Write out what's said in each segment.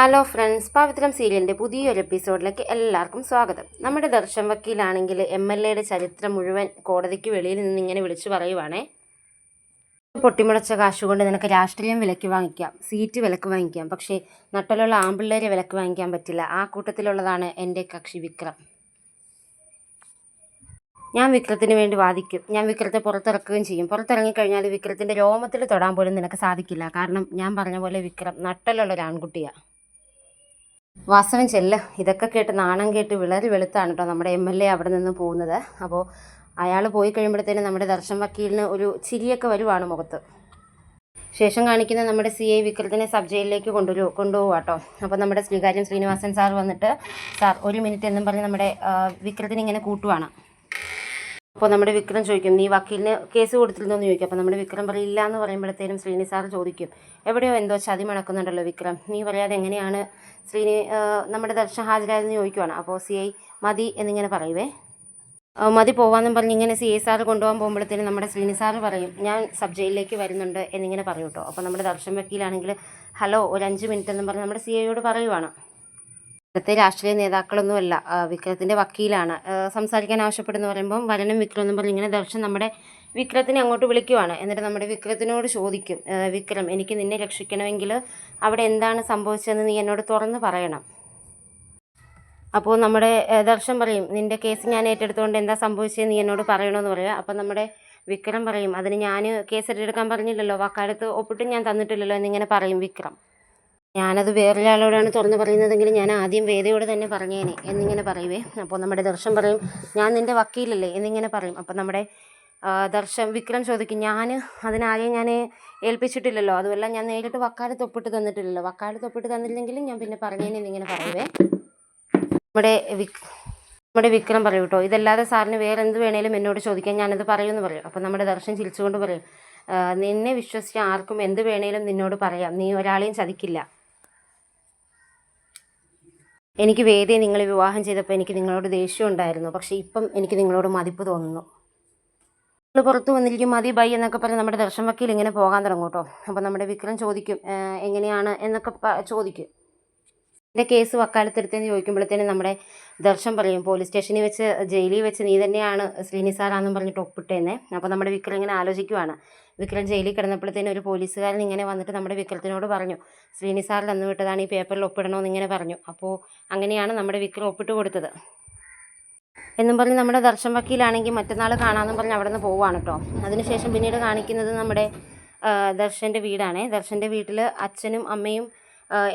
Hello friends പവിത്രം സീരിയലിന്റെ പുതിയൊരു എപ്പിസോഡിലേക്ക് എല്ലാവർക്കും സ്വാഗതം. നമ്മുടെ ദർശൻ വക്കീലാണെങ്കിൽ എം എൽ എയുടെ ചരിത്രം മുഴുവൻ കോടതിക്ക് വെളിയിൽ നിന്ന് ഇങ്ങനെ വിളിച്ചു പറയുവാണേ. പൊട്ടിമുളച്ച കാശുകൊണ്ട് നിനക്ക് രാഷ്ട്രീയം വിലക്ക് വാങ്ങിക്കാം സീറ്റ് വിലക്ക് വാങ്ങിക്കാം പക്ഷേ നട്ടലുള്ള ആമ്പിള്ളേരെ വിലക്ക് വാങ്ങിക്കാൻ പറ്റില്ല. ആ കൂട്ടത്തിലുള്ളതാണ് എന്റെ കക്ഷി വിക്രം. ഞാൻ വിക്രത്തിന് വേണ്ടി വാദിക്കും. ഞാൻ വിക്രത്തെ പുറത്തിറക്കുകയും ചെയ്യും. പുറത്തിറങ്ങിക്കഴിഞ്ഞാൽ വിക്രത്തിന്റെ രോമത്തിൽ തൊടാൻ പോലും നിനക്ക് സാധിക്കില്ല. കാരണം ഞാൻ പറഞ്ഞ പോലെ വിക്രം നട്ടലുള്ള ഒരു ആൺകുട്ടിയാണ് വാസവൻ ചെല്ല്. ഇതൊക്കെ കേട്ട് നാണം കേട്ട് വിളറി വെളുത്താണ് കേട്ടോ നമ്മുടെ എം എൽ എ അവിടെ നിന്ന് പോകുന്നത്. അപ്പോൾ അയാൾ പോയി കഴിയുമ്പോഴത്തേനും നമ്മുടെ ദർശൻ വക്കീലിന് ഒരു ചിരിയൊക്കെ വരുവാണ് മുഖത്ത്. ശേഷം കാണിക്കുന്ന നമ്മുടെ സി ഐ വിക്രത്തിനെ സബ് ജയിലിലേക്ക് കൊണ്ടുവരു കൊണ്ടുപോകുക കേട്ടോ അപ്പോൾ നമ്മുടെ ശ്രീകാര്യം ശ്രീനിവാസൻ സാർ വന്നിട്ട് സാർ ഒരു മിനിറ്റ് എന്നും പറഞ്ഞ് നമ്മുടെ വിക്രത്തിനെ ഇങ്ങനെ കൂട്ടുവാണ്. അപ്പോൾ നമ്മുടെ വിക്രം ചോദിക്കും നീ വക്കീലിന് കേസ് കൊടുത്തിരുന്നോ? എന്ന് ചോദിക്കും. അപ്പോൾ നമ്മുടെ വിക്രം പറയില്ല എന്ന് പറയുമ്പോഴത്തേനും ശ്രീനി സാർ ചോദിക്കും എവിടെയോ എന്തോ ചതി മണക്കുന്നുണ്ടല്ലോ വിക്രം. നീ പറയാതെ എങ്ങനെയാണ് ശ്രീനി നമ്മുടെ ദർശനം ഹാജരായതെന്ന് ചോദിക്കുവാണ്. അപ്പോൾ സി ഐ മതി എന്നിങ്ങനെ പറയുവേ. മതി പോവാന്നും പറഞ്ഞ് ഇങ്ങനെ സി ഐ സാറ് കൊണ്ടുപോകാൻ പോകുമ്പോഴത്തേനും നമ്മുടെ ശ്രീനി സാറ് പറയും ഞാൻ സബ് ജയിലിലേക്ക് വരുന്നുണ്ട് എന്നിങ്ങനെ പറയും കേട്ടോ. അപ്പോൾ നമ്മുടെ ദർശൻ വക്കീലാണെങ്കിൽ ഹലോ ഒരു അഞ്ച് മിനിറ്റ് എന്നും പറഞ്ഞ് നമ്മുടെ സി ഐയോട് പറയുവാണ്. ഇവിടുത്തെ രാഷ്ട്രീയ നേതാക്കളൊന്നുമല്ല വിക്രത്തിന്റെ വക്കീലാണ്. സംസാരിക്കാൻ ആവശ്യപ്പെടുന്നു പറയുമ്പം വരനും വിക്രം എന്ന് പറഞ്ഞ് ഇങ്ങനെ ദർശൻ നമ്മുടെ വിക്രത്തിനെ അങ്ങോട്ട് വിളിക്കുവാണ്. എന്നിട്ട് നമ്മുടെ വിക്രത്തിനോട് ചോദിക്കും വിക്രം എനിക്ക് നിന്നെ രക്ഷിക്കണമെങ്കിൽ അവിടെ എന്താണ് സംഭവിച്ചതെന്ന് നീ എന്നോട് തുറന്ന് പറയണം. അപ്പോൾ നമ്മുടെ ദർശൻ പറയും നിന്റെ കേസ് ഞാൻ ഏറ്റെടുത്തുകൊണ്ട് എന്താ സംഭവിച്ചത് നീ എന്നോട് പറയണമെന്ന് പറയുക. അപ്പോൾ നമ്മുടെ വിക്രം പറയും അതിന് ഞാൻ കേസ് ഏറ്റെടുക്കാൻ പറഞ്ഞില്ലല്ലോ വാക്കാലത്ത് ഒപ്പിട്ട് ഞാൻ തന്നിട്ടില്ലല്ലോ എന്നിങ്ങനെ പറയും വിക്രം. ഞാനത് വേറൊരാളോടാണ് തുറന്ന് പറയുന്നതെങ്കിൽ ഞാൻ ആദ്യം വേദയോട് തന്നെ പറഞ്ഞേനെ എന്നിങ്ങനെ പറയുവേ. അപ്പോൾ നമ്മുടെ ദർശൻ പറയും ഞാൻ നിന്റെ വക്കീലല്ലേ എന്നിങ്ങനെ പറയും. അപ്പോൾ നമ്മുടെ ദർശൻ വിക്രം ചോദിക്കും ഞാൻ അതിനാരെയും ഞാൻ ഏൽപ്പിച്ചിട്ടില്ലല്ലോ? അതുമല്ല ഞാൻ നേരിട്ട് വക്കാലത്ത് ഒപ്പിട്ട് തന്നിട്ടില്ലല്ലോ? വക്കാലത്ത് ഒപ്പിട്ട് തന്നില്ലെങ്കിലും ഞാൻ പിന്നെ പറഞ്ഞേനെ എന്നിങ്ങനെ പറയുവേ. നമ്മുടെ വിക് നമ്മുടെ വിക്രം പറയും കേട്ടോ ഇതല്ലാതെ സാറിന് വേറെ എന്ത് വേണേലും എന്നോട് ചോദിക്കാൻ ഞാനത് പറയുമെന്ന് പറയും. അപ്പം നമ്മുടെ ദർശൻ ചിരിച്ചുകൊണ്ട് പറയും നിന്നെ വിശ്വസിച്ച് ആർക്കും എന്ത് വേണേലും നിന്നോട് പറയാം. നീ ഒരാളെയും ചതിക്കില്ല. എനിക്ക് വേദിയെ നിങ്ങൾ വിവാഹം ചെയ്തപ്പോൾ എനിക്ക് നിങ്ങളോട് ദേഷ്യം ഉണ്ടായിരുന്നു. പക്ഷേ ഇപ്പം എനിക്ക് നിങ്ങളോട് മതിപ്പ് തോന്നുന്നു. നിങ്ങൾ പുറത്ത് വന്നിരിക്കും മതി ബൈ എന്നൊക്കെ പറഞ്ഞ് നമ്മുടെ ദർശൻ വക്കീൽ ഇങ്ങനെ പോകാൻ തുടങ്ങും കേട്ടോ. അപ്പോൾ നമ്മുടെ വിക്രം ചോദിക്കും എങ്ങനെയാണ്? എന്നൊക്കെ ചോദിക്കും. എന്റെ കേസ് വക്കാലത്തെടുത്തെന്ന് ചോദിക്കുമ്പോഴത്തേനും നമ്മുടെ ദർശൻ പറയും പോലീസ് സ്റ്റേഷനിൽ വെച്ച് ജയിലിൽ വെച്ച് നീ തന്നെയാണ് ശ്രീനിസാറാന്നും പറഞ്ഞിട്ട് ഒപ്പിട്ടേന്നെ. അപ്പോൾ നമ്മുടെ വിക്രം ഇങ്ങനെ ആലോചിക്കുവാണ്. വിക്രം ജയിലിൽ കിടന്നപ്പോഴത്തേനും ഒരു പോലീസുകാരൻ ഇങ്ങനെ വന്നിട്ട് നമ്മുടെ വിക്രത്തിനോട് പറഞ്ഞു ശ്രീനിസാറിൽ അന്ന് വിട്ടതാണ് ഈ പേപ്പറിൽ ഒപ്പിടണമെന്ന് ഇങ്ങനെ പറഞ്ഞു. അപ്പോൾ അങ്ങനെയാണ് നമ്മുടെ വിക്രം ഒപ്പിട്ട് കൊടുത്തത്. എന്നും പറഞ്ഞ് നമ്മുടെ ദർശൻ വക്കീലാണെങ്കിൽ മറ്റന്നാൾ കാണാമെന്നും പറഞ്ഞ് അവിടെ നിന്ന് പോവുകയാണ് കേട്ടോ. അതിനുശേഷം പിന്നീട് കാണിക്കുന്നത് നമ്മുടെ ദർശന്റെ വീടാണേ. ദർശന്റെ വീട്ടിൽ അച്ഛനും അമ്മയും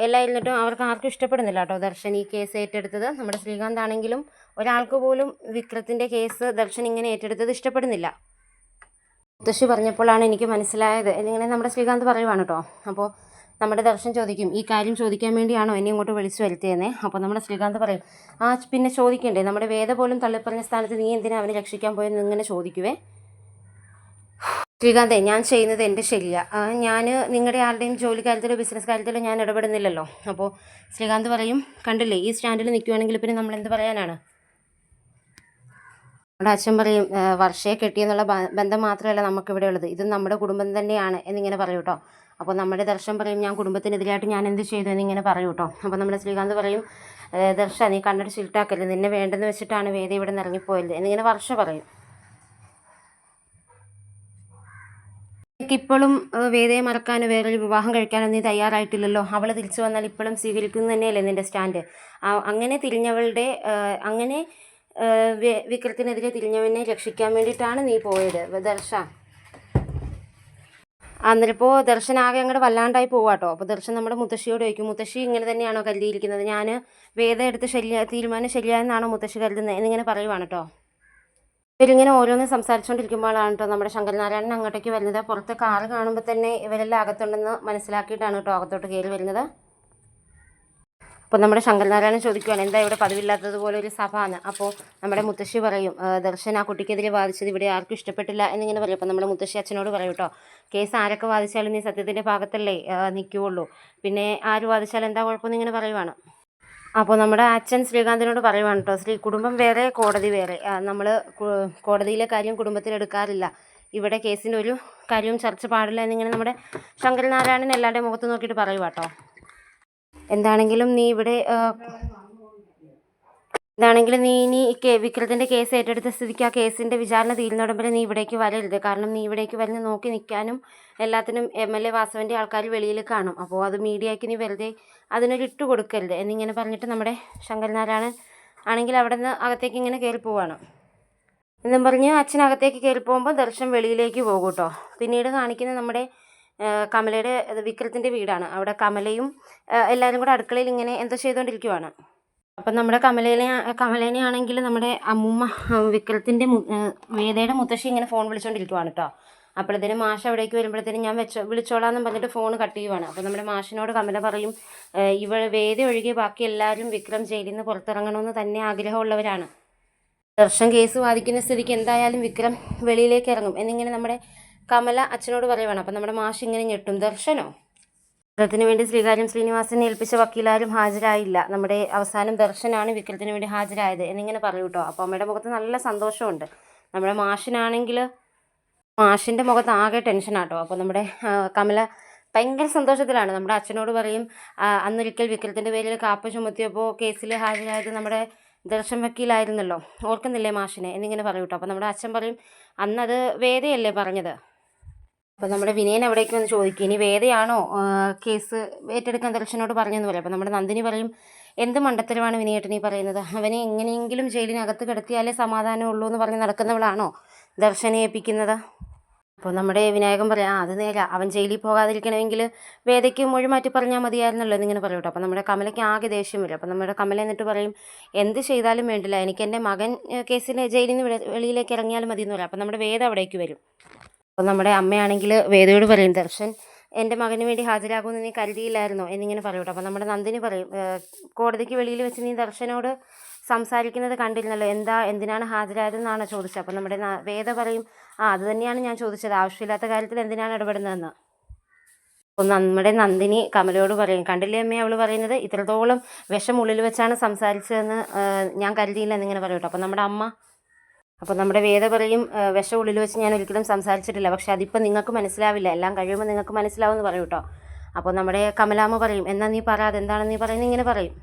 എല്ലാം ഇരുന്നിട്ടും അവർക്ക് ആർക്കും ഇഷ്ടപ്പെടുന്നില്ല കേട്ടോ ദർശൻ ഈ കേസ് ഏറ്റെടുത്തത്. നമ്മുടെ ശ്രീകാന്ത് ആണെങ്കിലും ഒരാൾക്ക് പോലും വിക്രത്തിന്റെ കേസ് ദർശൻ ഇങ്ങനെ ഏറ്റെടുത്തത് ഇഷ്ടപ്പെടുന്നില്ല. മുത്തശ്ശി പറഞ്ഞപ്പോഴാണ് എനിക്ക് മനസ്സിലായത്. എന്നിങ്ങനെ നമ്മുടെ ശ്രീകാന്ത് പറയുവാണ് കേട്ടോ. അപ്പോൾ നമ്മുടെ ദർശൻ ചോദിക്കും ഈ കാര്യം ചോദിക്കാൻ വേണ്ടിയാണോ എന്നെ ഇങ്ങോട്ട് വിളിച്ചു വരുത്തിയെന്നേ? അപ്പോൾ നമ്മുടെ ശ്രീകാന്ത് പറയും ആ പിന്നെ ചോദിക്കണ്ടേ നമ്മുടെ വേദ പോലും തള്ളിപ്പറഞ്ഞ സ്ഥാനത്ത് നീ എന്തിനാ അവനെ രക്ഷിക്കാൻ പോയെന്ന് ഇങ്ങനെ ചോദിക്കുവേ? ശ്രീകാന്തേ ഞാൻ ചെയ്യുന്നത് എന്റെ ശരിയാ. ഞാൻ നിങ്ങളുടെ ആരുടെയും ജോലി കാര്യത്തിലോ ബിസിനസ് കാര്യത്തിലോ ഞാൻ ഇടപെടുന്നില്ലല്ലോ. അപ്പോൾ ശ്രീകാന്ത് പറയും കണ്ടില്ലേ ഈ സ്റ്റാൻഡിൽ നിൽക്കുവാണെങ്കിൽ പിന്നെ നമ്മൾ എന്ത് പറയാനാണ്? നമ്മുടെ അച്ഛൻ പറയും "ആ, വർഷയെ കെട്ടിയെന്നുള്ള ബന്ധം മാത്രമല്ല നമുക്കിവിടെ ഉള്ളത് ഇത് നമ്മുടെ കുടുംബം തന്നെയാണ് എന്നിങ്ങനെ പറയും കേട്ടോ. അപ്പോൾ നമ്മുടെ ദർശൻ പറയും ഞാൻ കുടുംബത്തിനെതിരായിട്ട് ഞാൻ എന്ത് ചെയ്തു? എന്നിങ്ങനെ പറയും കേട്ടോ. അപ്പോൾ നമ്മുടെ ശ്രീകാന്ത് പറയും "ഏ, ദർശ നീ കണ്ടിട്ട് ചിരിട്ടാക്കല്ലേ നിന്നെ വേണ്ടെന്ന് വെച്ചിട്ടാണ് വേദ ഇവിടെ നിന്ന് ഇറങ്ങിപ്പോയത്. എന്നിങ്ങനെ വർഷ പറയും. ഇപ്പോഴും വേദയെ മറക്കാനോ വേറൊരു വിവാഹം കഴിക്കാനോ നീ തയ്യാറായിട്ടില്ലല്ലോ. അവൾ തിരിച്ചു വന്നാൽ ഇപ്പോഴും സ്വീകരിക്കുന്നു തന്നെയല്ലേ നിന്റെ സ്റ്റാൻഡ്? അങ്ങനെ തിരിഞ്ഞവളുടെ അങ്ങനെ വിക്രത്തിനെതിരെ തിരിഞ്ഞവനെ രക്ഷിക്കാൻ വേണ്ടിയിട്ടാണ് നീ പോയത്. ദർശ അന്നേരപ്പോൾ ദർശൻ ആകെ അങ്ങോട്ട് വല്ലാണ്ടായി പോവാട്ടോ. അപ്പോൾ ദർശൻ നമ്മുടെ മുത്തശ്ശിയോട് ചോദിക്കും മുത്തശ്ശി ഇങ്ങനെ തന്നെയാണോ കരുതിയിരിക്കുന്നത്? ഞാൻ വേദം എടുത്ത് ശരിയാ തീരുമാനം ശരിയായെന്നാണോ മുത്തശ്ശി കരുതുന്നത്? എന്നിങ്ങനെ പറയുവാണ് കേട്ടോ ഇവരിങ്ങനെ ഓരോന്ന് സംസാരിച്ചുകൊണ്ടിരിക്കുമ്പോഴാണ് കേട്ടോ നമ്മുടെ ശങ്കരനാരായണൻ അങ്ങോട്ടേക്ക് വരുന്നത്. പുറത്ത് കാറ് കാണുമ്പോൾ തന്നെ ഇവരെല്ലാം അകത്തുണ്ടെന്ന് മനസ്സിലാക്കിയിട്ടാണ് കേട്ടോ അകത്തോട്ട് കയറി വരുന്നത്. അപ്പോൾ നമ്മുടെ ശങ്കരനാരായണൻ ചോദിക്കുകയാണ് എന്താ ഇവിടെ പതിവില്ലാത്തതുപോലെ ഒരു സഭ എന്ന് അപ്പോൾ നമ്മുടെ മുത്തശ്ശി പറയും "ആ, ദർശൻ ആ കുട്ടിക്കെതിരെ വാദിച്ചത് ഇവിടെ ആർക്കും ഇഷ്ടപ്പെട്ടില്ല എന്നിങ്ങനെ പറയും. അപ്പോൾ നമ്മുടെ മുത്തശ്ശി അച്ഛനോട് പറയും കേട്ടോ കേസ് ആരൊക്കെ വാദിച്ചാലും നീ സത്യത്തിന്റെ ഭാഗത്തല്ലേ നിൽക്കുകയുള്ളൂ പിന്നെ ആര് വാദിച്ചാലും എന്താ കുഴപ്പമെന്ന് ഇങ്ങനെ പറയുവാണ്. അപ്പോൾ നമ്മുടെ അച്ഛൻ ശ്രീകാന്തിനോട് പറയുവാണ് കേട്ടോ ശ്രീ കുടുംബം വേറെ കോടതി വേറെ. നമ്മൾ കോടതിയിലെ കാര്യം കുടുംബത്തിലെടുക്കാറില്ല ഇവിടെ കേസിന്റെ ഒരു കാര്യവും ചർച്ച പാടില്ല എന്നിങ്ങനെ നമ്മുടെ ശങ്കരനാരായണൻ എല്ലാവരുടെയും മുഖത്ത് നോക്കിയിട്ട് പറയുവാട്ടോ എന്താണെങ്കിലും നീ ഇവിടെ എന്താണെങ്കിലും നീ ഇനി വിക്രത്തിന്റെ കേസ് ഏറ്റെടുത്ത സ്ഥിതിക്ക് ആ കേസിന്റെ വിചാരണ തീരുന്നിടം വരെ നീ ഇവിടേക്ക് വരരുത്. കാരണം നീ ഇവിടേക്ക് വരുന്ന നോക്കി നിൽക്കാനും എല്ലാത്തിനും എം എൽ എ വാസവന്റെ ആൾക്കാർ വെളിയിൽ കാണും. അപ്പോൾ അത് മീഡിയയ്ക്ക് നീ വെറുതെ അതിനൊരു ഇട്ട് കൊടുക്കരുത്. എന്നിങ്ങനെ പറഞ്ഞിട്ട് നമ്മുടെ ശങ്കരനാരായണൻ ആണെങ്കിൽ അവിടെ നിന്ന് അകത്തേക്ക് ഇങ്ങനെ കയറി പോവാണ്. എന്നും പറഞ്ഞ് അച്ഛനകത്തേക്ക് കയറി പോകുമ്പോൾ ദർശനം വെളിയിലേക്ക് പോകും കേട്ടോ. പിന്നീട് കാണിക്കുന്ന നമ്മുടെ കമലയുടെ വിക്രത്തിന്റെ വീടാണ്. അവിടെ കമലയും എല്ലാവരും കൂടെ അടുക്കളയിൽ ഇങ്ങനെ എന്തോ ചെയ്തുകൊണ്ടിരിക്കുവാണ് അപ്പം നമ്മുടെ കമലേനെ കമലേനെ ആണെങ്കിൽ നമ്മുടെ അമ്മൂമ്മ വിക്രത്തിന്റെ വേദയുടെ മുത്തശ്ശി ഇങ്ങനെ ഫോൺ വിളിച്ചുകൊണ്ടിരിക്കുവാണ് കേട്ടോ അപ്പോഴത്തേനും മാഷ് അവിടേക്ക് വരുമ്പോഴത്തേനും ഞാൻ വെച്ചോ എന്ന് പറഞ്ഞിട്ട് ഫോൺ കട്ട് ചെയ്യുവാണ്. അപ്പോൾ നമ്മുടെ മാഷിനോട് കമല പറയും ഇവൾ ഇവ വേദ ഒഴികെ ബാക്കി എല്ലാവരും വിക്രം ജയിലിൽ നിന്ന് പുറത്തിറങ്ങണമെന്ന് തന്നെ ആഗ്രഹമുള്ളവരാണ്. ദർശൻ കേസ് വാദിക്കുന്ന സ്ഥിതിക്ക് എന്തായാലും വിക്രം വെളിയിലേക്ക് ഇറങ്ങും. എന്നിങ്ങനെ നമ്മുടെ കമല അച്ഛനോട് പറയുവാണ്. അപ്പം നമ്മുടെ മാഷ് ഇങ്ങനെ ഞെട്ടും. ദർശനോ? വിക്രത്തിന് വേണ്ടി ശ്രീകാര്യം ശ്രീനിവാസനെ ഏൽപ്പിച്ച വക്കീലാരും ഹാജരായില്ല. നമ്മുടെ അവസാനം ദർശനാണ് വിക്രത്തിന് വേണ്ടി ഹാജരായത് എന്നിങ്ങനെ പറയൂ കേട്ടോ അപ്പോൾ അമ്മയുടെ മുഖത്ത് നല്ല സന്തോഷമുണ്ട്. നമ്മുടെ മാഷിനാണെങ്കിൽ മാഷിന്റെ മുഖത്ത് ആകെ ടെൻഷനാട്ടോ അപ്പോൾ നമ്മുടെ കമല ഭയങ്കര സന്തോഷത്തിലാണ്. നമ്മുടെ അച്ഛനോട് പറയും അന്നൊരിക്കൽ വിക്രത്തിന്റെ പേരിൽ കാപ്പ ചുമത്തിയപ്പോൾ കേസിൽ ഹാജരായത് നമ്മുടെ ദർശൻ വക്കീലായിരുന്നല്ലോ. ഓർക്കുന്നില്ലേ മാഷിനെ? എന്നിങ്ങനെ പറഞ്ഞു കേട്ടോ അപ്പോൾ നമ്മുടെ അച്ഛൻ പറയും അന്നത് വേദയല്ലേ പറഞ്ഞത്? അപ്പോൾ നമ്മുടെ വിനയൻ അവിടേക്ക് വന്ന് ചോദിക്കും? ഇനി വേദയാണോ കേസ് ഏറ്റെടുക്കാൻ ദർശനോട് പറഞ്ഞെന്ന് പറയും അപ്പോൾ നമ്മുടെ നന്ദിനി പറയും എന്ത് മണ്ടത്തരമാണ് വിനയേട്ടൻ ഈ പറയുന്നത്? അവനെ എങ്ങനെയെങ്കിലും ജയിലിനകത്ത് കിടത്തിയാലേ സമാധാനം ഉള്ളൂ എന്ന് പറഞ്ഞ് നടക്കുന്നവളാണോ ദർശനെ ഏൽപ്പിക്കുന്നത്? അപ്പോൾ നമ്മുടെ വിനായകൻ പറയാം ആ അത് നേരാ. അവൻ ജയിലിൽ പോകാതിരിക്കണമെങ്കിൽ വേദയ്ക്ക് മൊഴി മാറ്റി പറഞ്ഞാൽ മതിയായിരുന്നല്ലോ എന്നിങ്ങനെ പറയും കേട്ടോ. അപ്പോൾ നമ്മുടെ കമലയ്ക്ക് ആകെ ദേഷ്യം വരും. അപ്പോൾ നമ്മുടെ കമല എന്നിട്ട് പറയും എന്ത് ചെയ്താലും വേണ്ടില്ല. എനിക്ക് എന്റെ മകൻ കേസിന് ജയിലിൽ നിന്ന് വെളി- വെളിയിലേക്ക് ഇറങ്ങിയാലും മതി എന്ന് പറയാം. അപ്പോൾ നമ്മുടെ വേദ അവിടേക്ക് വരും. അപ്പോൾ നമ്മുടെ അമ്മയാണെങ്കിൽ വേദയോട് പറയും ദർശൻ എന്റെ മകന് വേണ്ടി ഹാജരാകുമെന്ന് നീ കരുതിയില്ലായിരുന്നോ? എന്നിങ്ങനെ പറയൂട്ടോ അപ്പോൾ നമ്മുടെ നന്ദിനി പറയും കോടതിക്ക് വെളിയിൽ വെച്ച് നീ ദർശനോട് സംസാരിക്കുന്നത് കണ്ടിരുന്നല്ലോ. എന്താ എന്തിനാണ് ഹാജരായതെന്നാണ് ചോദിച്ചത്. അപ്പോൾ നമ്മുടെ വേദ പറയും ആ അത് തന്നെയാണ് ഞാൻ ചോദിച്ചത്. ആവശ്യമില്ലാത്ത കാര്യത്തിൽ എന്തിനാണ് ഇടപെടുന്നതെന്ന്? അപ്പോൾ നമ്മുടെ നന്ദിനി കമലയോട് പറയും കണ്ടില്ലേ അമ്മേ അവൾ പറയുന്നത് ഇത്രത്തോളം വിഷം ഉള്ളിൽ വെച്ചാണ് സംസാരിച്ചതെന്ന് ഞാൻ കരുതിയില്ല എന്നിങ്ങനെ പറയൂട്ടോ അപ്പോൾ നമ്മുടെ അമ്മ അപ്പോൾ നമ്മുടെ വേദ പറയും വിഷ ഉള്ളിൽ വെച്ച് ഞാൻ ഒരിക്കലും സംസാരിച്ചിട്ടില്ല. പക്ഷെ അതിപ്പോൾ നിങ്ങൾക്ക് മനസ്സിലാവില്ല. എല്ലാം കഴിയുമ്പോൾ നിങ്ങൾക്ക് മനസ്സിലാവുമെന്ന് പറയും കേട്ടോ. അപ്പോൾ നമ്മുടെ കമലാമ്മ പറയും എന്നാ നീ പറ അതെന്താണെന്ന് നീ പറയുന്നത്? ഇങ്ങനെ പറയും.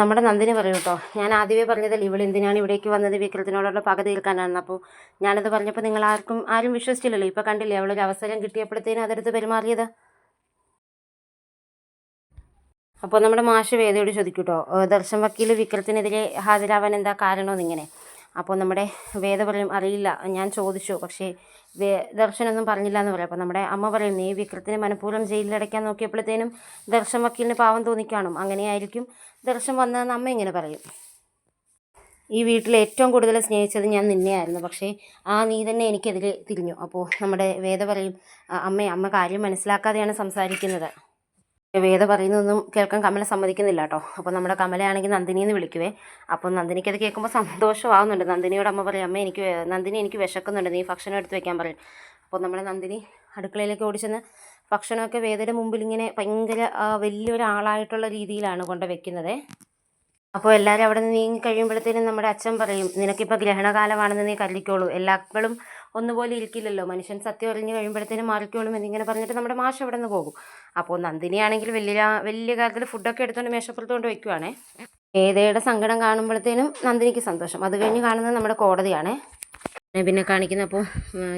നമ്മുടെ നന്ദിനി പറയും കേട്ടോ ഞാൻ ആദ്യമേ പറഞ്ഞതിൽ ഇവൾ എന്തിനാണ് ഇവിടേക്ക് വന്നത്? വിക്രത്തിനോടുള്ള പക തീർക്കാനാണെന്ന് അപ്പോൾ ഞാനത് പറഞ്ഞപ്പോൾ നിങ്ങൾ ആർക്കും ആരും വിശ്വസിച്ചില്ലല്ലോ. ഇപ്പോൾ കണ്ടില്ലേ അവളൊരു അവസരം കിട്ടിയപ്പോഴത്തേനും അതെടുത്ത് പെരുമാറിയത്? അപ്പോൾ നമ്മുടെ മാഷ് വേദയോട് ചോദിക്കൂട്ടോ ദർശൻ വക്കീൽ വിക്രത്തിനെതിരെ ഹാജരാവാൻ എന്താ കാരണമെന്നിങ്ങനെ? അപ്പോൾ നമ്മുടെ വേദ പറയും അറിയില്ല ഞാൻ ചോദിച്ചു പക്ഷേ വേ ദർശനൊന്നും പറഞ്ഞില്ല എന്ന് പറയും. അപ്പോൾ നമ്മുടെ അമ്മ പറയും നീ വിക്രത്തിനെ മനഃപൂർവം ജയിലിലടയ്ക്കാൻ നോക്കിയപ്പോഴത്തേനും ദർശൻ വക്കീലിന് പാവം തോന്നിക്കാണും അങ്ങനെയായിരിക്കും ദർശൻ വന്നതെന്ന് അമ്മ ഇങ്ങനെ പറയും. ഈ വീട്ടിൽ ഏറ്റവും കൂടുതൽ സ്നേഹിച്ചത് ഞാൻ നിന്നെയായിരുന്നു. പക്ഷേ ആ നീ തന്നെ എനിക്കെതിരെ തിരിഞ്ഞു. അപ്പോൾ നമ്മുടെ വേദ പറയും അമ്മ അമ്മേ കാര്യം മനസ്സിലാക്കാതെയാണ് സംസാരിക്കുന്നത്. വേദ പറയുന്നതൊന്നും കേൾക്കാൻ കമല സമ്മതിക്കുന്നില്ല കേട്ടോ അപ്പോൾ നമ്മുടെ കമലയാണെങ്കിൽ നന്ദിനി എന്ന് വിളിക്കുവേ. അപ്പോൾ നന്ദിനിക്ക് അത് കേൾക്കുമ്പോൾ സന്തോഷമാവുന്നുണ്ട്. നന്ദിനിയോട് അമ്മ പറയും അമ്മ എനിക്ക് നന്ദിനി എനിക്ക് വിശക്കുന്നുണ്ട്. നീ ഭക്ഷണം എടുത്ത് വെക്കാൻ പറയും. അപ്പോൾ നമ്മുടെ നന്ദിനി അടുക്കളയിലേക്ക് ഓടിച്ചെന്ന് ഭക്ഷണമൊക്കെ വേദയുടെ മുമ്പിൽ ഇങ്ങനെ ഭയങ്കര വലിയൊരാളായിട്ടുള്ള രീതിയിലാണ് കൊണ്ട് വെക്കുന്നത്. അപ്പോൾ എല്ലാവരും അവിടെ നിന്ന് നീങ്ങി കഴിയുമ്പോഴത്തേനും നമ്മുടെ അച്ഛൻ പറയും നിനക്കിപ്പോൾ ഗ്രഹണകാലമാണെന്ന് നീ കല്ലിക്കോളൂ എല്ലാക്കളും ഒന്നുപോലെ ഇരിക്കില്ലല്ലോ. മനുഷ്യൻ സത്യം അറിഞ്ഞു കഴിയുമ്പോഴത്തേനും മാറിക്കോളും എന്നിങ്ങനെ പറഞ്ഞിട്ട് നമ്മുടെ മാഷ് അവിടെ നിന്ന് പോകും. അപ്പോൾ നന്ദിനിയാണെങ്കിൽ വലിയ വലിയ കാര്യത്തിൽ ഫുഡൊക്കെ എടുത്തുകൊണ്ട് മേശപ്പുറത്ത് കൊണ്ട് വയ്ക്കുവാണേ. ഏതയുടെ സങ്കടം കാണുമ്പോഴത്തേനും നന്ദിനിക്ക് സന്തോഷം. അത് കഴിഞ്ഞ് കാണുന്നത് നമ്മുടെ കോടതിയാണേ. പിന്നെ കാണിക്കുന്ന അപ്പോൾ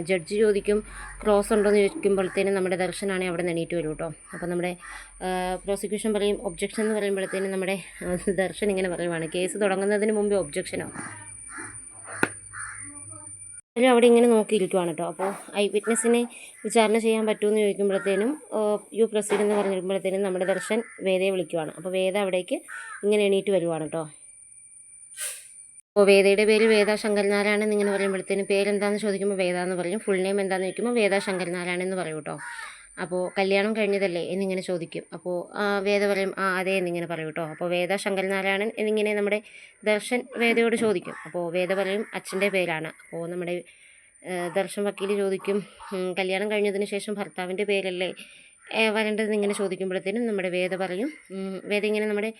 ജഡ്ജ് ചോദിക്കും ക്രോസ് ഉണ്ടോ എന്ന് ചോദിക്കുമ്പോഴത്തേനും നമ്മുടെ ദർശനാണെങ്കിൽ അവിടെ എണീറ്റ് വരും കേട്ടോ അപ്പോൾ നമ്മുടെ പ്രോസിക്യൂഷൻ പറയും ഒബ്ജക്ഷൻ എന്ന് പറയുമ്പോഴത്തേനും നമ്മുടെ ദർശൻ ഇങ്ങനെ പറയുവാണ് കേസ് തുടങ്ങുന്നതിന് മുമ്പേ ഒബ്ജക്ഷനോ എല്ലാവരും അവിടെ ഇങ്ങനെ നോക്കിയിരിക്കുവാണ് കേട്ടോ. അപ്പോൾ ഐ വിറ്റ്നസ്സിനെ വിചാരണ ചെയ്യാൻ പറ്റുമെന്ന് ചോദിക്കുമ്പോഴത്തേനും യു പ്രസീഡ് എന്ന് പറഞ്ഞിരിക്കുമ്പോഴത്തേനും നമ്മുടെ ദർശൻ വേദയെ വിളിക്കുവാണ്. അപ്പോൾ വേദ അവിടേക്ക് ഇങ്ങനെ എണീറ്റ് വരുവാണ് കേട്ടോ. അപ്പോൾ വേദയുടെ പേര് വേദ ശങ്കരനാരായണൻ എന്നിങ്ങനെ പറയുമ്പോഴത്തേനും പേരെന്താണെന്ന് ചോദിക്കുമ്പോൾ വേദ എന്ന് പറയും ഫുൾ നെയിം എന്താണെന്ന് ചോദിക്കുമ്പോൾ വേദ ശങ്കരനാരായണൻ എന്ന് പറയും കേട്ടോ. അപ്പോൾ കല്യാണം കഴിഞ്ഞതല്ലേ എന്നിങ്ങനെ ചോദിക്കും. അപ്പോൾ വേദ പറയും ആ അതെ എന്നിങ്ങനെ പറയും കേട്ടോ അപ്പോൾ വേദ ശങ്കരനാരായണൻ എന്നിങ്ങനെ നമ്മുടെ ദർശൻ വേദയോട് ചോദിക്കും. അപ്പോൾ വേദ പറയും അച്ഛന്റെ പേരാണ്. അപ്പോൾ നമ്മുടെ ദർശൻ വക്കീൽ ചോദിക്കും കല്യാണം കഴിഞ്ഞതിന് ശേഷം ഭർത്താവിന്റെ പേരല്ലേ? വരേണ്ടതെന്ന് ഇങ്ങനെ ചോദിക്കുമ്പോഴത്തേനും നമ്മുടെ വേദ പറയും വേദ ഇങ്ങനെ നമ്മുടെ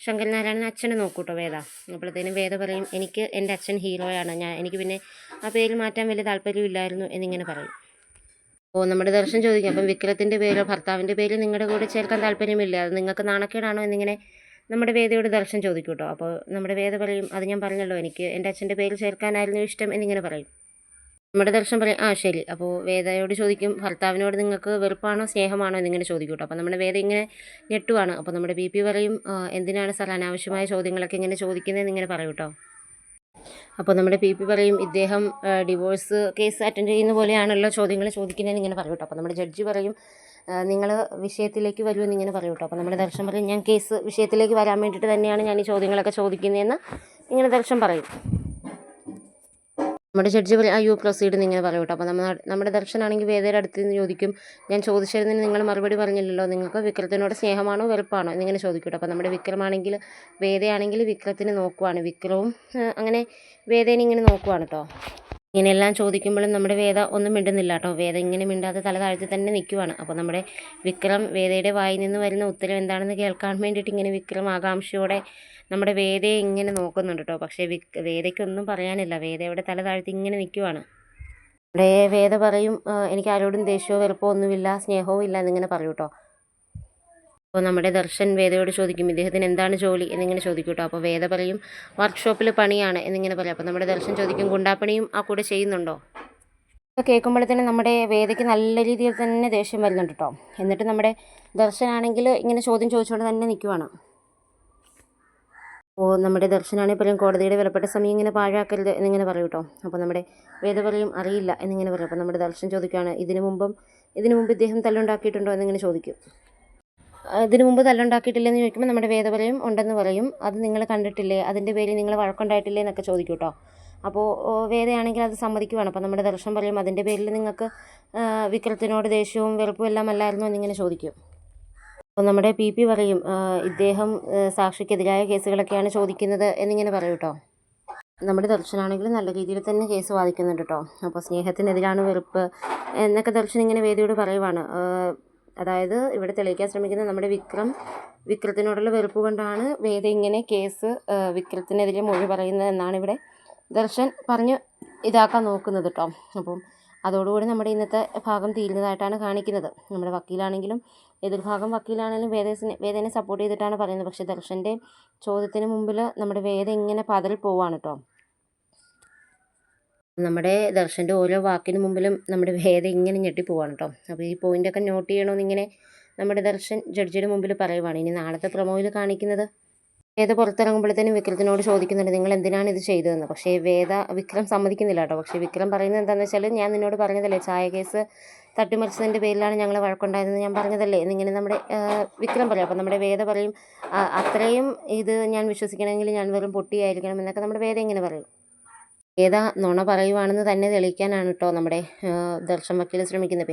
ശങ്കരനാരായണൻ അച്ഛനെ നോക്കൂട്ടോ വേദ. അപ്പോഴത്തേനും വേദ പറയും എനിക്ക് എന്റെ അച്ഛൻ ഹീറോയാണ്. ഞാൻ എനിക്ക് പിന്നെ ആ പേര് മാറ്റാൻ വലിയ താല്പര്യമില്ലായിരുന്നു എന്നിങ്ങനെ പറയും. ഓ നമ്മുടെ ദർശൻ ചോദിക്കും അപ്പം വിക്രത്തിന്റെ പേരോ ഭർത്താവിന്റെ പേര് നിങ്ങളുടെ കൂടെ ചേർക്കാൻ താല്പര്യമില്ല? അത് നിങ്ങൾക്ക് നാണക്കേടാണോ? എന്നിങ്ങനെ നമ്മുടെ വേദയോട് ദർശൻ ചോദിക്കൂട്ടോ കേട്ടോ അപ്പോൾ നമ്മുടെ വേദ പറയും അത് ഞാൻ പറഞ്ഞല്ലോ എനിക്ക് എന്റെ അച്ഛന്റെ പേര് ചേർക്കാനായിരുന്നു ഇഷ്ടം എന്നിങ്ങനെ പറയും. നമ്മുടെ ദർശൻ പറയും ആ ശരി. അപ്പോൾ വേദയോട് ചോദിക്കും ഭർത്താവിനോട് നിങ്ങൾക്ക് വെറുപ്പാണോ സ്നേഹമാണോ? എന്നിങ്ങനെ ചോദിക്കൂട്ടോ കേട്ടോ അപ്പോൾ നമ്മുടെ വേദ ഇങ്ങനെ ഞെട്ടുവാണ്. അപ്പോൾ നമ്മുടെ ബി പി പറയും എന്തിനാണ് സാർ അനാവശ്യമായ ചോദ്യങ്ങളൊക്കെ ഇങ്ങനെ ചോദിക്കുന്നതെന്ന് ഇങ്ങനെ പറയും അപ്പോൾ നമ്മുടെ പി പി പറയും ഇദ്ദേഹം ഡിവോഴ്സ് കേസ് അറ്റൻഡ് ചെയ്യുന്ന പോലെയാണല്ലോ ചോദ്യങ്ങൾ ചോദിക്കുന്നതെന്ന് ഇങ്ങനെ പറയും കേട്ടോ. അപ്പോൾ നമ്മുടെ ജഡ്ജി പറയും നിങ്ങൾ വിഷയത്തിലേക്ക് വരുമെന്ന് ഇങ്ങനെ പറയും കേട്ടോ. അപ്പോൾ നമ്മുടെ ദർശൻ പറയും ഞാൻ കേസ് വിഷയത്തിലേക്ക് വരാൻ വേണ്ടിയിട്ട് തന്നെയാണ് ഞാൻ ഈ ചോദ്യങ്ങളൊക്കെ ചോദിക്കുന്നതെന്ന് ഇങ്ങനെ ദർശൻ പറയും. നമ്മുടെ ജഡ്ജി അയ്യോ പ്രൊസീഡ് നിങ്ങൾ പറയും കേട്ടോ. അപ്പോൾ നമ്മൾ നമ്മുടെ ദർശനാണെങ്കിൽ വേദയുടെ അടുത്ത് നിന്ന് ചോദിക്കും ഞാൻ ചോദിച്ചിരുന്നതിന് നിങ്ങൾ മറുപടി പറഞ്ഞില്ലല്ലോ? നിങ്ങൾക്ക് വിക്രത്തിനോട് സ്നേഹമാണോ വെറുപ്പാണോ? എന്നിങ്ങനെ ചോദിക്കും കേട്ടോ. അപ്പോൾ നമ്മുടെ വിക്രമാണെങ്കിൽ വേദയാണെങ്കിൽ വിക്രത്തിന് നോക്കുവാണ്. വിക്രവും അങ്ങനെ വേദേനെ ഇങ്ങനെ നോക്കുവാണ് കേട്ടോ. ഇങ്ങനെയെല്ലാം ചോദിക്കുമ്പോഴും നമ്മുടെ വേദ ഒന്നും മിണ്ടുന്നില്ല കേട്ടോ വേദ ഇങ്ങനെ മിണ്ടാതെ തല താഴ്ത്തി തന്നെ നിൽക്കുവാണ്. അപ്പോൾ നമ്മുടെ വിക്രം വേദയുടെ വായിൽ നിന്ന് വരുന്ന ഉത്തരം എന്താണെന്ന് കേൾക്കാൻ വേണ്ടിയിട്ട് ഇങ്ങനെ വിക്രം ആകാംക്ഷയോടെ നമ്മുടെ വേദയെ ഇങ്ങനെ നോക്കുന്നുണ്ട് കേട്ടോ. പക്ഷേ വിക് വേദയ്ക്കൊന്നും പറയാനില്ല. വേദയുടെ തല താഴ്ത്തി ഇങ്ങനെ നിൽക്കുവാണ്. നമ്മുടെ വേദ പറയും എനിക്ക് ആരോടും ദേഷ്യമോ വെറുപ്പോ ഒന്നുമില്ല സ്നേഹവും ഇല്ല എന്നിങ്ങനെ പറയും കേട്ടോ. അപ്പോൾ നമ്മുടെ ദർശൻ വേദയോട് ചോദിക്കും ഇദ്ദേഹത്തിന് എന്താണ് ജോലി? എന്നിങ്ങനെ ചോദിക്കും കേട്ടോ. അപ്പോൾ വേദ പറയും വർക്ക്ഷോപ്പിൽ പണിയാണ് എന്നിങ്ങനെ പറയും. അപ്പോൾ നമ്മുടെ ദർശൻ ചോദിക്കും ഗുണ്ടാപ്പണിയും ആ കൂടെ ചെയ്യുന്നുണ്ടോ? അപ്പോൾ കേൾക്കുമ്പോഴത്തേനും നമ്മുടെ വേദയ്ക്ക് നല്ല രീതിയിൽ തന്നെ ദേഷ്യം വരുന്നുണ്ട് കേട്ടോ. എന്നിട്ട് നമ്മുടെ ദർശനാണെങ്കിൽ ഇങ്ങനെ ചോദ്യം ചോദിച്ചുകൊണ്ട് തന്നെ നിൽക്കുവാണ് അപ്പോൾ നമ്മുടെ ദർശനാണെങ്കിൽ പറയും കോടതിയുടെ വിലപ്പെട്ട സമയം ഇങ്ങനെ പാഴാക്കരുത് എന്നിങ്ങനെ പറയും കേട്ടോ. അപ്പോൾ നമ്മുടെ വേദ പറയും അറിയില്ല എന്നിങ്ങനെ പറയും. അപ്പോൾ നമ്മുടെ ദർശൻ ചോദിക്കുകയാണ് ഇതിനു മുമ്പും ഇതിനു മുമ്പ് ഇദ്ദേഹം തല്ലുണ്ടാക്കിയിട്ടുണ്ടോ? എന്നിങ്ങനെ ചോദിക്കും. ഇതിനു മുമ്പ് തല്ലുണ്ടാക്കിയിട്ടില്ലെന്ന് ചോദിക്കുമ്പോൾ നമ്മുടെ വേദപലയും ഉണ്ടെന്ന് പറയും. അത് നിങ്ങൾ കണ്ടിട്ടില്ലേ? അതിന്റെ പേരിൽ നിങ്ങൾ വഴക്കുണ്ടായിട്ടില്ലേ എന്നൊക്കെ ചോദിക്കും കേട്ടോ അപ്പോൾ വേദയാണെങ്കിൽ അത് സമ്മതിക്കുവാണ്. അപ്പോൾ നമ്മുടെ ദർശനം പറയും അതിന്റെ പേരിൽ നിങ്ങൾക്ക് വിക്രത്തിനോട് ദേഷ്യവും വെറുപ്പും എല്ലാം അല്ലായിരുന്നു എന്നിങ്ങനെ ചോദിക്കും. അപ്പോൾ നമ്മുടെ പി പി പറയും ഇദ്ദേഹം സാക്ഷിക്കെതിരായ കേസുകളൊക്കെയാണ് ചോദിക്കുന്നത് എന്നിങ്ങനെ പറയും കേട്ടോ നമ്മുടെ ദർശനാണെങ്കിൽ നല്ല രീതിയിൽ തന്നെ കേസ് വാദിക്കുന്നുണ്ട് കേട്ടോ അപ്പോൾ സ്നേഹത്തിനെതിരാണ് വെറുപ്പ് എന്നൊക്കെ ദർശൻ ഇങ്ങനെ വേദിയോട് പറയുവാണ്. അതായത് ഇവിടെ തെളിയിക്കാൻ ശ്രമിക്കുന്നത് നമ്മുടെ വിക്രം വിക്രത്തിനോടുള്ള വെറുപ്പ് കൊണ്ടാണ് വേദ ഇങ്ങനെ കേസ് വിക്രത്തിനെതിരെ മൊഴി പറയുന്നത് എന്നാണ് ഇവിടെ ദർശൻ പറഞ്ഞ് ഇതാക്കാൻ നോക്കുന്നത് കേട്ടോ. അപ്പം അതോടുകൂടി നമ്മുടെ ഇന്നത്തെ ഭാഗം തീരുന്നതായിട്ടാണ് കാണിക്കുന്നത്. നമ്മുടെ വക്കീലാണെങ്കിലും എതിർഭാഗം വക്കീലാണെങ്കിലും വേദസിനെ വേദനെ സപ്പോർട്ട് ചെയ്തിട്ടാണ് പറയുന്നത്. പക്ഷേ ദർശന്റെ ചോദ്യത്തിന് മുമ്പിൽ നമ്മുടെ വേദ ഇങ്ങനെ പതറി പോവാണ് കേട്ടോ. നമ്മുടെ ദർശന്റെ ഓരോ വാക്കിന് മുമ്പിലും നമ്മുടെ വേദ ഇങ്ങനെ ഞെട്ടിപ്പോവാണ് കേട്ടോ അപ്പോൾ ഈ പോയിന്റൊക്കെ നോട്ട് ചെയ്യണമെന്നിങ്ങനെ നമ്മുടെ ദർശൻ ജഡ്ജിയുടെ മുമ്പിൽ പറയുവാണ്. ഇനി നാളത്തെ പ്രൊമോയിൽ കാണിക്കുന്നത് വേദ പുറത്തിറങ്ങുമ്പോഴത്തേനും വിക്രത്തിനോട് ചോദിക്കുന്നുണ്ട് നിങ്ങൾ എന്തിനാണ് ഇത് ചെയ്തതെന്ന്? പക്ഷേ വേദ വിക്രം സമ്മതിക്കുന്നില്ല കേട്ടോ പക്ഷേ വിക്രം പറയുന്നത് എന്താണെന്ന് വെച്ചാൽ ഞാൻ നിന്നോട് പറഞ്ഞതല്ലേ ചായ കേസ് തട്ടിമറിച്ചതിന്റെ പേരിലാണ് ഞങ്ങൾ വഴക്കുണ്ടായതെന്ന് ഞാൻ പറഞ്ഞതല്ലേ? എന്നിങ്ങനെ നമ്മുടെ വിക്രം പറയും. അപ്പോൾ നമ്മുടെ വേദ പറയും അത്രയും ഇത് ഞാൻ വിശ്വസിക്കണമെങ്കിൽ ഞാൻ വെറും പൊട്ടിയായിരിക്കണം എന്നൊക്കെ നമ്മുടെ വേദ ഇങ്ങനെ പറയും. വേദ നുണ പറയുവാണെന്ന് തന്നെ തെളിയിക്കാനാണ് കേട്ടോ നമ്മുടെ ദർശൻ വക്കീൽ ശ്രമിക്കുന്നത്.